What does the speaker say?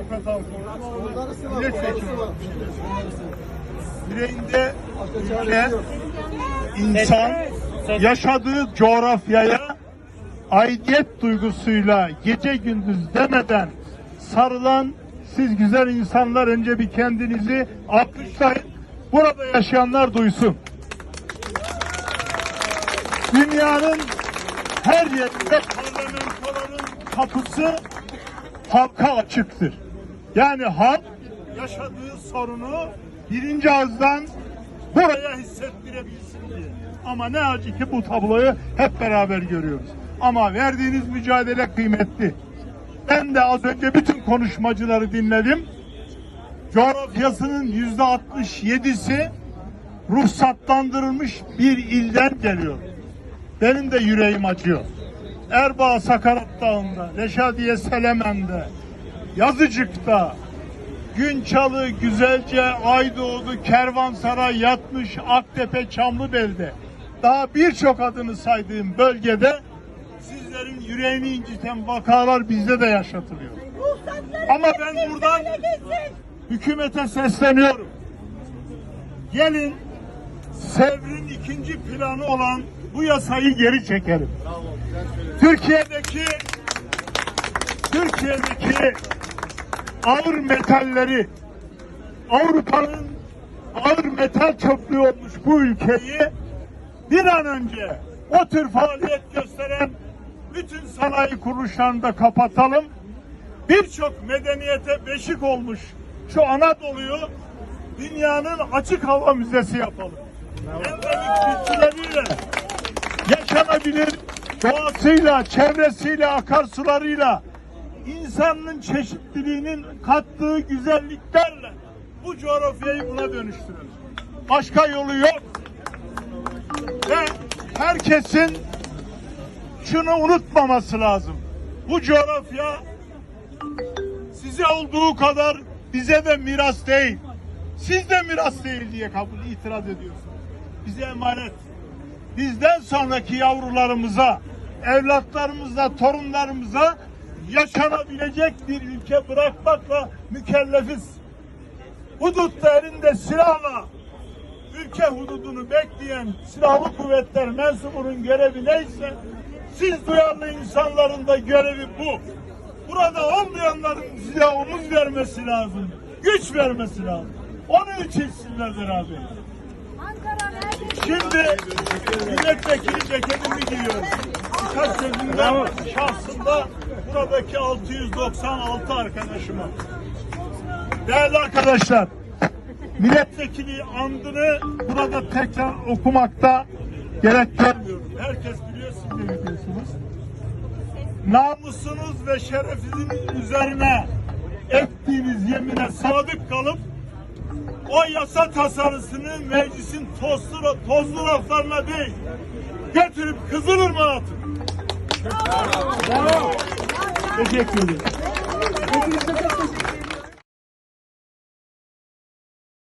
Alkol, milletvekili yüreğinde ülke, insan yaşadığı coğrafyaya aidiyet duygusuyla gece gündüz demeden sarılan siz güzel insanlar önce bir kendinizi alkışlayın. Burada yaşayanlar duysun. Dünyanın her yerinde parlamentoların kapısı halka açıktır. Yani halk yaşadığı sorunu birinci ağızdan buraya hissettirebilsin diye. Ama ne acı ki bu tabloyu hep beraber görüyoruz. Ama verdiğiniz mücadele kıymetli. Ben de az önce bütün konuşmacıları dinledim. Coğrafyasının yüzde 67'si ruhsatlandırılmış bir ilden geliyor. Benim de yüreğim acıyor. Erbaa Sakarat Dağı'nda, Reşadiye Selemen'de, Yazıcık'ta, Günçalı, Güzelce, Aydoğdu, Kervansaray, Yatmış, Aktepe, Çamlıbel'de daha birçok adını saydığım bölgede sizlerin yüreğini inciten vakalar bizde de yaşatılıyor. Ama ben buradan hükümete sesleniyorum. Gelin Sevr'in ikinci planı olan bu yasayı geri çekelim. Türkiye'deki Türkiye'deki ağır metalleri Avrupa'nın ağır metal çöplüğü olmuş bu ülkeyi bir an önce o tür faaliyet gösteren bütün sanayi kuruluşlarını da kapatalım. Birçok medeniyete beşik olmuş şu Anadolu'yu dünyanın açık hava müzesi yapalım. Endemik bitkileriyle yaşanabilir doğasıyla, çevresiyle, akarsularıyla insanın çeşitliliğinin kattığı güzelliklerle bu coğrafyayı buna dönüştürelim. Başka yolu yok. Ve herkesin şunu unutmaması lazım. Bu coğrafya size olduğu kadar bize de miras değil. Siz de miras değil diye kabul itiraz ediyorsunuz. Bize emanet. Bizden sonraki yavrularımıza, evlatlarımıza, torunlarımıza yaşanabilecek bir ülke bırakmakla mükellefiz. Hudutta elinde silahla ülke hududunu bekleyen silahlı kuvvetler mensubunun görevi neyse siz duyarlı insanların da görevi bu. Burada olmayanların size omuz vermesi lazım. Güç vermesi lazım. Onun için sizlerle beraber. Şimdi milletvekili ceketimi giyiyorum. Birkaç sözümden şahsında buradaki 696 arkadaşıma. Değerli arkadaşlar, milletvekili andını burada tekrar okumakta gerek görmüyorum. Herkes biliyor, siz de biliyorsunuz. Namusunuz ve şerefinizin üzerine ettiğiniz yemine sadık kalıp o yasa tasarısını meclisin tozlu, tozlu raflarına değil, götürüp Kızılırmak'a atın. Teşekkür ederim.